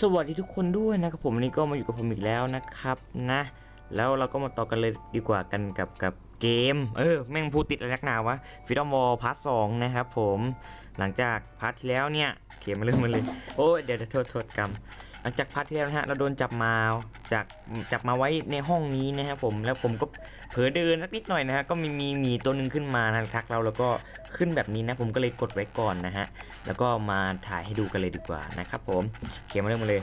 สวัสดีทุกคนด้วยนะครับผมวันนี้ก็มาอยู่กับผมอีกแล้วนะครับนะ แล้วเราก็มาต่อกันเลยดีกว่ากันกับกับเกม เออ แม่งพูดติดอะไรนักหนาวะฟิตอมวอลพาร์ทสองนะครับผมหลังจากพาร์ทที่แล้วเนี่ยเกมาเริ่มมาเลย โอ้เดี๋ยวเดี๋ยวโทษโทษกรรม หลังจากพาร์ทที่แล้วนะฮะเราโดนจับมาจากจับมาไว้ในห้องนี้นะครับผมแล้วผมก็เผลอเดินสักนิดหน่อยนะฮะก็มีมีหมีตัวหนึ่งขึ้นมาทักเราแล้วก็ขึ้นแบบนี้นะผมก็เลยกดไว้ก่อนนะฮะแล้วก็มาถ่ายให้ดูกันเลยดีกว่านะครับผมโอเคมาเริ่มมาเลย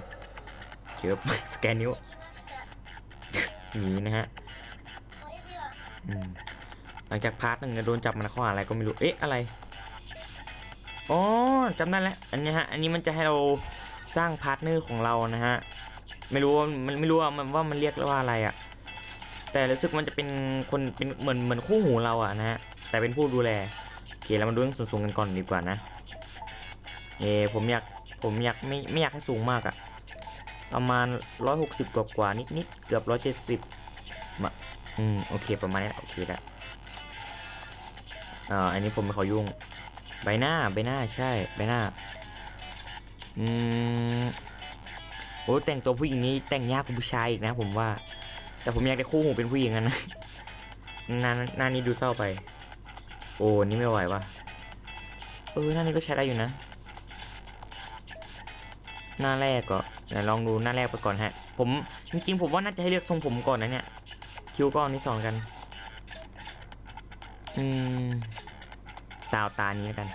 เขียบสแกนนิ้วหมีนะฮะหลังจากพาร์ทหนึ่งเนี่ยโดนจับมาข้อหาอะไรก็ไม่รู้เอ๊ะอะไรอ๋อจำได้แล้วอันนี้ฮะอันนี้มันจะให้เรา สร้างพาร์ทเนอร์ของเรานะฮะไม่รู้ว่ามันไม่รู้ว่ามันว่ามันเรียกว่าอะไรอะแต่รู้สึกมันจะเป็นคนเป็นเหมือนเหมือนคู่หูเราอะนะฮะแต่เป็นผู้ดูแลโอเคเรามาดูเรื่องสูงๆกันก่อนดีกว่านะเออผมอยากผมอยากไม่ไม่อยากให้สูงมากอะประมาณ 160 กว่ากว่านิดๆเกือบ 170มาอืมโอเคประมาณนี้โอเคแล้วอ่าอันนี้ผมไม่ขอยุ่งใบหน้าใบหน้าใช่ใบหน้า อืมโอ้แต่งตัวผู้หญิงนี้แต่งยากกว่าผู้ชายอีกนะผมว่า แต่ผมอยากได้คู่หูเป็นผู้หญิงอะนะนาหน้านี้ดูเศร้าไป โอ้นี่ไม่ไหววะเออหน้านี้ก็ใช้ได้อยู่นะ หน้าแรกก็เดี๋ยวลองดูหน้าแรกไปก่อนฮะ ผมจริงๆผมว่าน่าจะให้เลือกทรงผมก่อนนะเนี่ย คิ้วก้อนที่สองกัน อืมตาตานี้แล้วกัน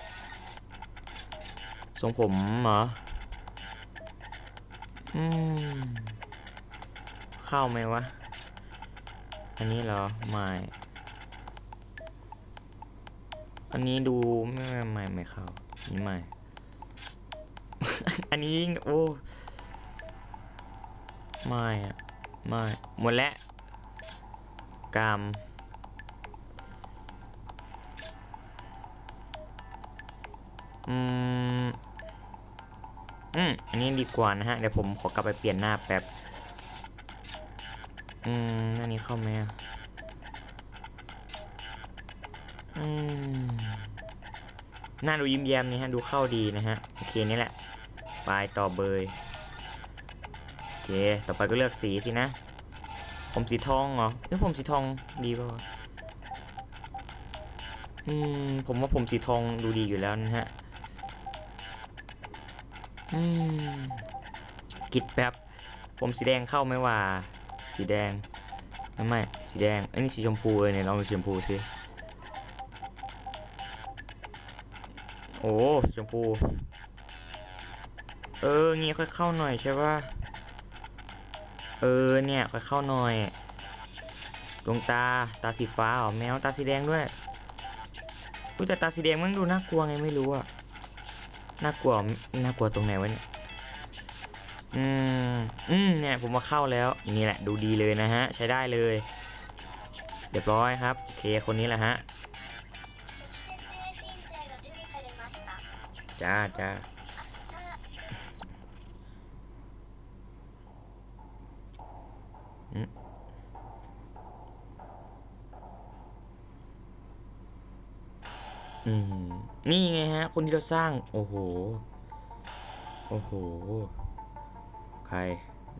ทรงผมเหรอ อืม เข้าไหมวะ อันนี้เหรอ ไม่ อันนี้ดูไม่ไม่ไม่เข้าอันนี้ไม่ อันนี้โอ้ไม่อะไม่หมดแล้วกามอืม อืมอันนี้ดีกว่านะฮะ เดี๋ยวผมขอกลับไปเปลี่ยนหน้าแป๊บ อืม อันนี้เข้าไหมอืม หน้าดูยิ้มแย้มนี่ฮะ ดูเข้าดีนะฮะ โอเคนี่แหละ ปลายต่อเบย โอเค ต่อไปก็เลือกสีสินะ ผมสีทองเหรอเอ้ยผมสีทองดีป่าวะอืม ผมว่าผมสีทองดูดีอยู่แล้วนะฮะ กิดแป๊บผมสีแดงเข้าไหมว่าสีแดงไม่ไม่สีแดงอันนี้สีชมพูเลยเนี่ยลองดูสีชมพูสิโอ้สีชมพู เอองี้ค่อยเข้าหน่อยใช่ป่ะเออเนี่ยค่อยเข้าหน่อยดวงตาตาสีฟ้าเหรอแมวตาสีแดงด้วยอุ้ยแต่ตาสีแดงมันดูน่ากลัวไงไม่รู้อะ น่ากลัวน่ากลัวตรงไหนวะเนี่ยอืมอืมเนี่ยผมมาเข้าแล้วนี่แหละดูดีเลยนะฮะ ใช้ได้เลยเรียบร้อยครับเคคนนี้แหละฮะจ้าจ้า อืมนี่ไงฮะ คนที่เราสร้าง โอ้โห โอ้โห ใคร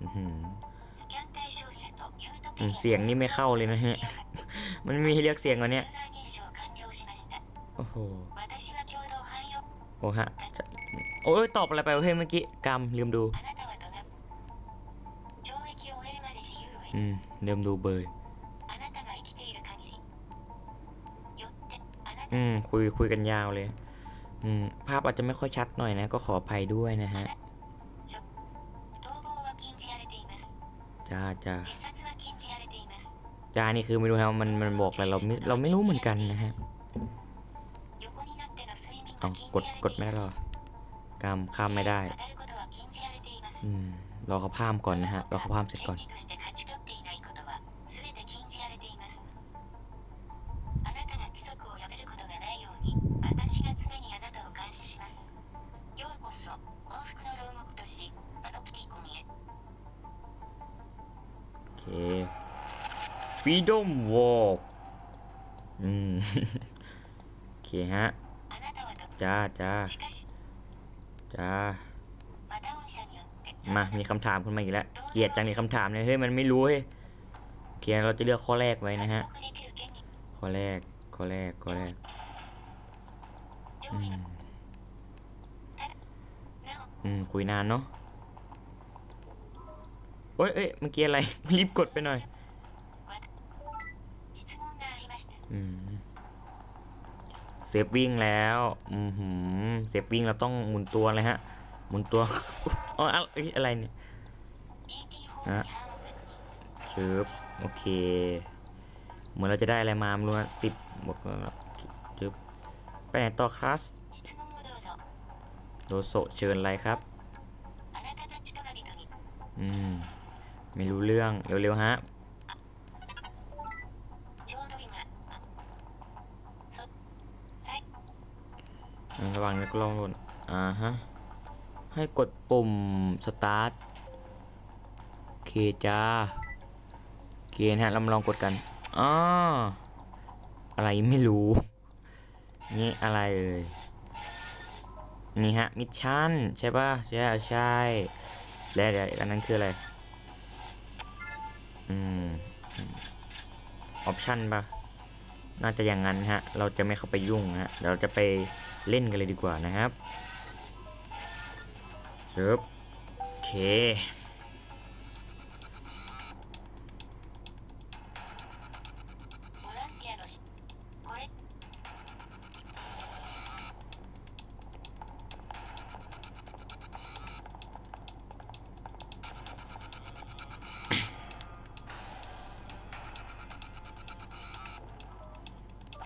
อือหืออืมเสียงนี่ไม่เข้าเลยนะฮะ มันไม่มีให้เรียกเสียงวะเนี่ยโอ้โห โอ้ฮะจะโอ้ยตอบอะไรไปวะเฮ้ยเมื่อกี้กำลืมดู อืมลืมดูเบย อืมคุยคุยกันยาวเลย อืมภาพอาจจะไม่ค่อยชัดหน่อยนะ ก็ขออภัยด้วยนะฮะจ้าจ้าจ้านี่คือไม่รู้ครับมันมันบอกอะไรเราไม่เราไม่รู้เหมือนกันนะฮะเอากดกดไม่ได้หรอกามข้ามไม่ได้ อืมรอเขาพามก่อนนะฮะรอเขาพามเสร็จก่อน Freedom Wall อืม โอเคฮะ จ้าจ้าจ้ามา มีคำถามขึ้นมาอีกแล้ว เกียดจังเลยคำถามเนี่ยเฮ้ย มันไม่รู้เฮ้ยเขียเราจะเลือกข้อแรกไว้นะฮะ ข้อแรก ข้อแรก ข้อแรก อืม คุยนานเนาะเอ้ยเอ้ยเมื่อกี้อะไร รีบกดไปหน่อย เซฟวิ่งแล้วอือเซฟวิ่งเราต้องหมุนตัวเลยฮะ หมุนตัวอ๋ออะไรเนี่ยฮะเชิบโอเค เหมือนเราจะได้อะไรมาไม่รู้นะสิบบวกแล้วจึบไปไหนต่อคลาสโดโซเชิญอะไรครับ อืม ไม่รู้เรื่อง เร็วๆฮะ ระว่างนี้ก็ลองโหลดอ่าฮะ ให้กดปุ่ม start โอเคจ้าเคนะฮะเรามาลองกดกันอ๋ออะไรไม่รู้ นี่อะไรเอ่ยนี่ฮะ มิชชั่น ใช่ป่ะ ใช่ใช่แล้วเดี๋ยวอันนั้นคืออะไร อืม ออปชั่นป่ะ น่าจะอย่างนั้นฮะ เราจะไม่เข้าไปยุ่งฮะเดี๋ยวเราจะไปเล่นกันเลยดีกว่านะครับชึบโอเค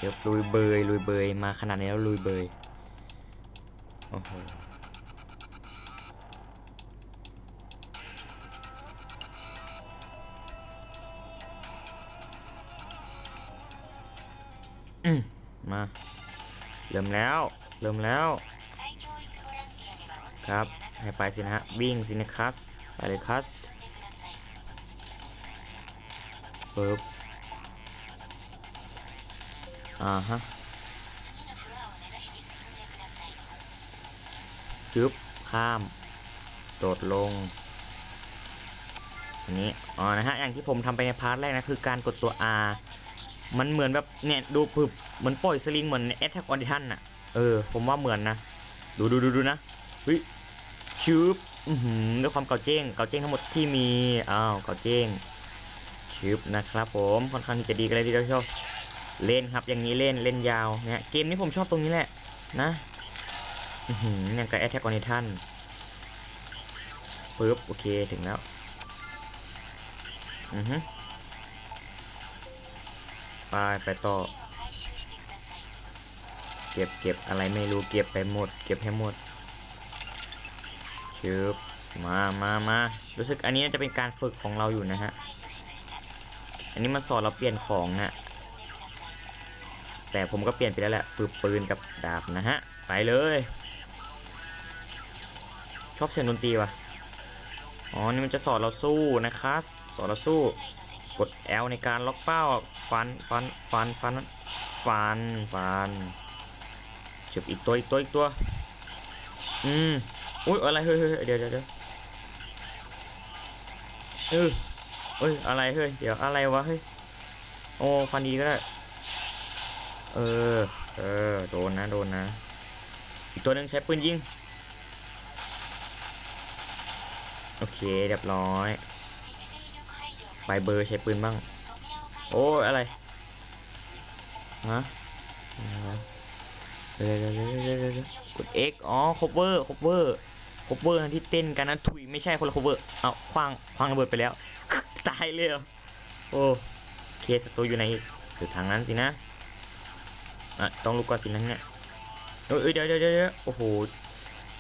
เดี๋ยวลุยเบยลุยเบยมาขนาดนี้แล้วลุยเบยโอ้โหมาเริ่มแล้วเริ่มแล้ว ครับ ให้ไปสินะฮะวิ่งสินะคัสไปเลยคัสปึ๊บ อ่าฮะจึ๊บข้าม โดดลง อันนี้ อ๋อ นะฮะ อย่างที่ผมทำไปในพาร์ทแรกนะ คือการกดตัว R มันเหมือนแบบ เนี่ย ดูปึบเหมือนปล่อยสลิง เหมือนเอทแทกออนดิทันอะเออ ผมว่าเหมือนนะ ดูดูดูดูนะเฮ้ยชืบด้วยความเก่าเจ้ง เก่าเจ้งทั้งหมดที่มี อ้าว เก่าเจ้งชืบนะครับผม ค่อนข้างที่จะดีกันเลยทีเดียวเชียว เล่นครับอย่างนี้เล่นเล่นยาวเนี่ยเกมนี้ผมชอบตรงนี้แหละนะอย่างกับแอทแทกออนไททันปึ๊บโอเคถึงแล้วอือฮึไปไปต่อ เก็บเก็บอะไรไม่รู้เก็บไปหมด เก็บให้หมดชึบมามามารู้สึกอันนี้จะเป็นการฝึกของเราอยู่นะฮะ อันนี้มันสอนเราเปลี่ยนของนะ แต่ผมก็เปลี่ยนไปแล้วแหละปืนปืนกับดาบนะฮะ ไปเลย ชอบเสียงดนตรีว่ะอ๋อ นี่มันจะสอนเราสู้นะครับ สอนเราสู้ กด L ในการล็อกเป้า ฟัน ฟัน ฟัน ฟัน ฟัน ฟันจบอีกตัว อีกตัว อีกตัว อืม อุ้ยอะไร เฮ้ยเเดี๋ยวเดี๋ยวเดี๋ยวเออเฮ้ย อะไร เฮ้ย เดี๋ยว อะไรวะ เฮ้ย โอ้ ฟันดีก็ได้ เออ เออ โดนนะ โดนนะ อีกตัวหนึ่งใช้ปืนยิง โอเค เรียบร้อยไปเบอร์ใช้ปืนบ้าง โอ้อะไร ฮะเดี๋ยวเดี๋ยวเดี๋ยวเดี๋ยวเดี๋ยวกด X อ๋อ cover cover cover ที่เต้นกันนะถุยไม่ใช่คนละเวอร์เอาคว้างคว้างระเบิดไปแล้ว ตายเลยโอ้เคสตัวอยู่ในอยู่ทางนั้นสินะ อะต้องลุกก่อนสินะเนี่ยเอ้ยเอ้ยเดี๋ยวเดี๋ยวเดี๋ยวโอ้โห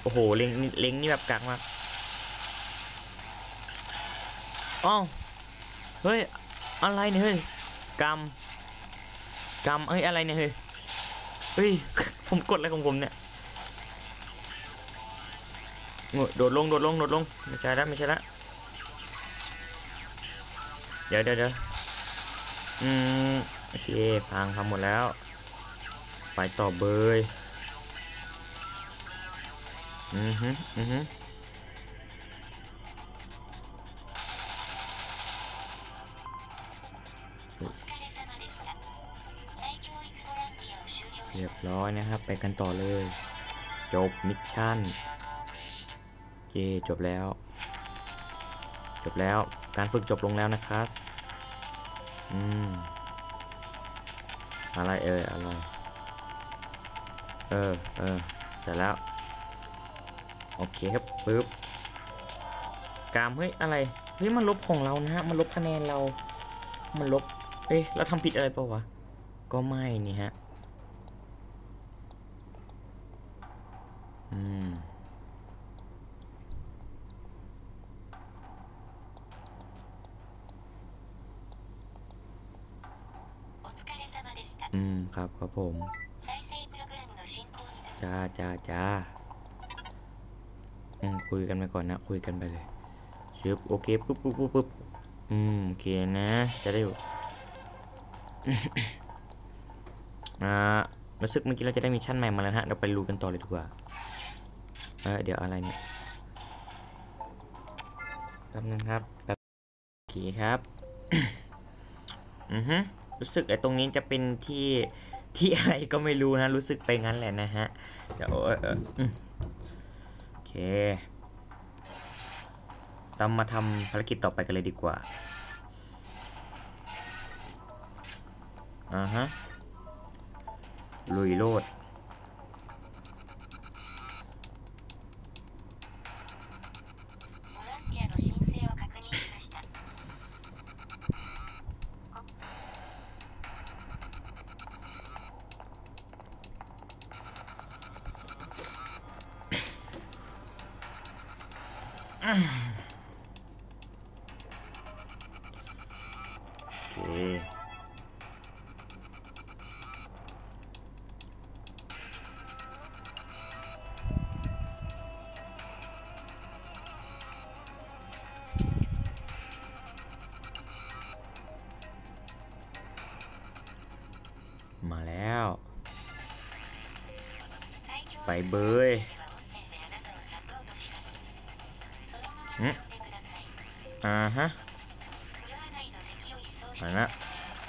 โอ้โหเล็งนี่เล็งนี่แบบกักมากอ้าวเฮ้ยอะไรเนี่ยเฮ้ยกำกำเอ้ยอะไรเนี่ยเฮ้ยเฮ้ยผมกดอะไรของผมเนี่ยโอยโดดลงโดดลงโดดลงไม่ใช่แล้วไม่ใช่แล้วเดี๋ยวเดี๋ยวเดี๋ยวอืมโอเคพังพังหมดแล้ว ไปต่อเบยอือฮึอือฮึเรียบร้อยนะครับ ไปกันต่อเลย จบมิชชั่นเย่จบแล้ว จบแล้วการฝึกจบลงแล้วนะครับ อืม อะไรเอ่ยอะไร เออเออเสร็จแล้ว โอเคครับปึ๊บกามเฮ้ยอะไรเฮ้ยมันลบของเรานะฮะมันลบคะแนนเรา มันลบเอ๊ะเราทำผิดอะไรเปล่าวะก็ไม่นี่ฮะอืมอืมครับครับผม จ้าจ้าจ้าอืมคุยกันไปก่อนนะ คุยกันไปเลยชึบโอเคปุ๊บปุ๊บปุ๊บปุ๊บอืมโอเคนะ จะได้อยู่อ่ารู้สึกเมื่อกี้เราจะได้มิชชั่นใหม่มาแล้วนะฮะ เราไปรู้กันต่อเลยดีกว่า เออเดี๋ยวอะไรเนี่ยแป๊บนึงครับแป๊บโอเคครับ อือฮึรู้สึกไอ้ตรงนี้จะเป็นที่ ที่อะไรก็ไม่รู้นะ รู้สึกไปงั้นแหละนะฮะ เดี๋ยวเอเอออืมโอเคเรามาทำภารกิจต่อไปกันเลยดีกว่า อ่าฮะ ลุยโลด มาแล้ว ไปเบยอ่าฮะ มาละ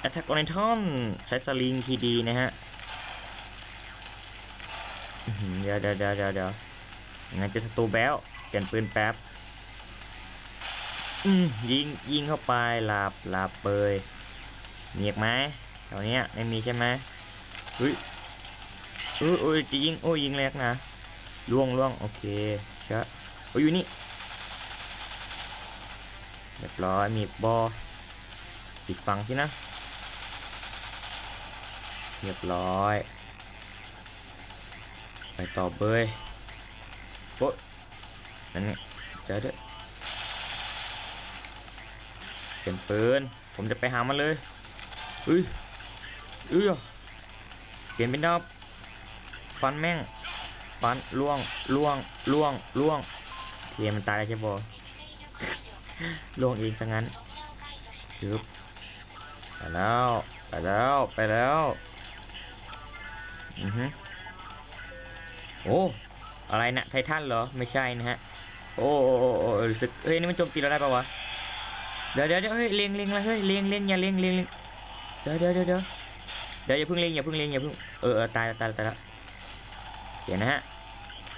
Attack on Titan ใช้สลิงทีดีนะฮะเดี๋ยวเดี๋ยวเดี๋ยวเดี๋ยวงั้นจะสตูแบลเปลี่ยนปืนแป๊บยิงยิงเข้าไปหลับหลับเปยเงียบไหมแถวเนี้ยไม่มีใช่ไหมเฮ้ยอุ้ยอ้ยจะยิงโอ้ยยิงแรกนะล่วงล่วงโอเคเชื่โอ้ยอยู่นี่เรียบร้อยมีบอ ปิดฟังสินะ เรียบร้อย ไปต่อเบยปุ๊บนั่นเจอเด้อเปลี่ยนปืน ผมจะไปหามันเลยอุ้ยเอื้อเปลี่ยนเป็นดาบฟันแม่ง ฟันล่วงล่วงล่วงล่วงเทียมันตายแล้วใช่ปะล่วงเองซะงั้นหยุด ไปแล้วไปแล้วไปแล้วอือฮึโอ้อะไรนะไททันเหรอไม่ใช่นะฮะโอ้โอ้โอ้รู้สึกเฮ้ยนี่มันโจมตีเราได้ปะวะเดี๋ยวเดี๋ยวเดี๋ยวเฮ้ยเล็งเล็งเลยเฮ้ยเล็งเล็งอย่าเล็งเล็งเล็งเดี๋ยวเดี๋ยวเดี๋ยวเดี๋ยวเดี๋ยวอย่าเพิ่งเล็งอย่าเพิ่งเล็งอย่าเพิ่งเออเออตายตายตายแล้วเดี๋ยวนะฮะ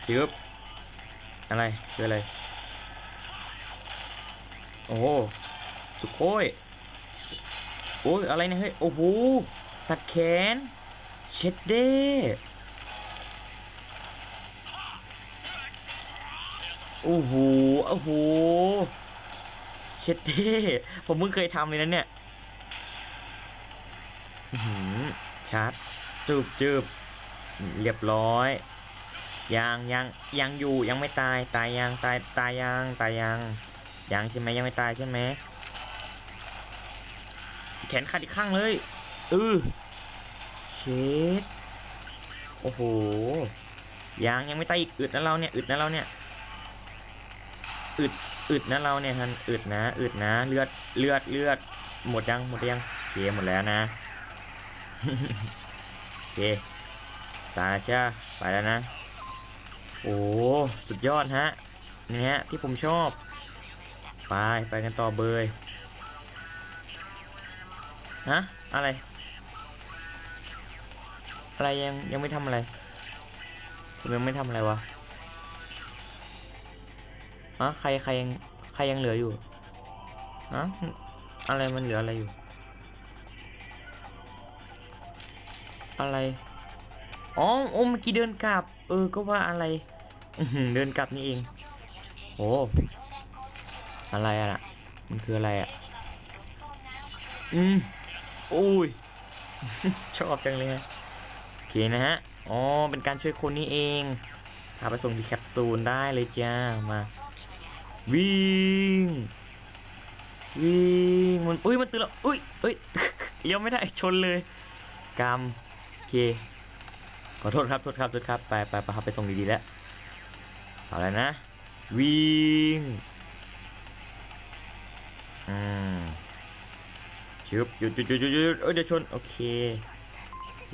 ชึบอะไรคืออะไรโอ้สุโคย โอ้ยอะไรเนี่ยเฮ้ย โอ้โห ตัดแขน เช็ดเด้โอ้โห โอ้โห เช็ดเด้ผมเพิ่งเคยทำเลยนะเนี่ยหือชาร์จจืบจืบเรียบร้อย ยังยังยังอยู่ยังไม่ตาย ตายยังตายตายยังตายยังยังใช่ไหมยังไม่ตายใช่ไหม แขนขาดอีกข้างเลยอือเชดโอ้โหยางยังไม่ตายอีกอึดนะเราเนี่ยอึดนะเราเนี่ยอึดอึดนะเราเนี่ยฮันอึดนะอึดนะเลือดเลือดเลือดหมดยังหมดยังเคหมดแล้วนะเคตาชาไปแล้วนะโอ้สุดยอดฮะนี่ฮะที่ผมชอบ ไปไปกันต่อเบย ฮะ อะไร อะไรยังยังไม่ทำอะไร ผมยังไม่ทำอะไรวะอะใครใครยังใครยังเหลืออยู่อะอะไรมันเหลืออะไรอยู่ อะไร อ๋อโอ้เมื่อกี้เดินกลับ เออ ก็ว่าอะไรเดินกลับนี่เองโอ้อะไรอะ่ะ มันคืออะไรอะ อืม โอ้ย ชอบจังเลยโอเคนะฮะ อ๋อ เป็นการช่วยคนนี้เองพาไปส่งที่แคปซูลได้เลยจ้า มา วิ่ง วิ่ง มันอุ้ย มันตื่นแล้ว อุ้ยเอ้ยเลี้ยวไม่ได้ ชนเลยกรรมโอเค ขอโทษครับ โทษครับ โทษครับ ไปไปไปไปส่งดีๆแล้ว เอาแล้วนะ วิ่ง อืม ชึบหยุดหยุดหยุดหยุดหยุดเอ้ยเดี๋ยวชน โอเค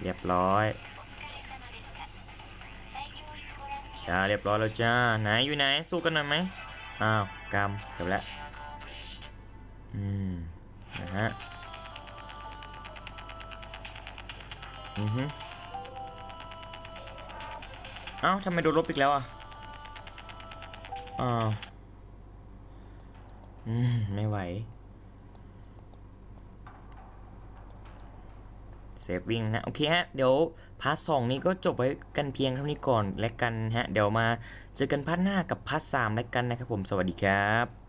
เรียบร้อยจ้าเรียบร้อยแล้วจ้า ไหนอยู่ไหน สู้กันหน่อยไหมอ้าวกรรมจบแล้ว อืม นะฮะ อือฮึเอ้าทำไมโดนลบอีกแล้วอะอ้าว อืม ไม่ไหว เซฟวิ่งนะโอเคฮะเดี๋ยวพาร์ทสองนี้ก็จบไว้กันเพียงเท่านี้ก่อนและกันฮะเดี๋ยวมาเจอกันพาร์ทหน้ากับพาร์ทสามแล้วกันนะครับผมสวัสดีครับ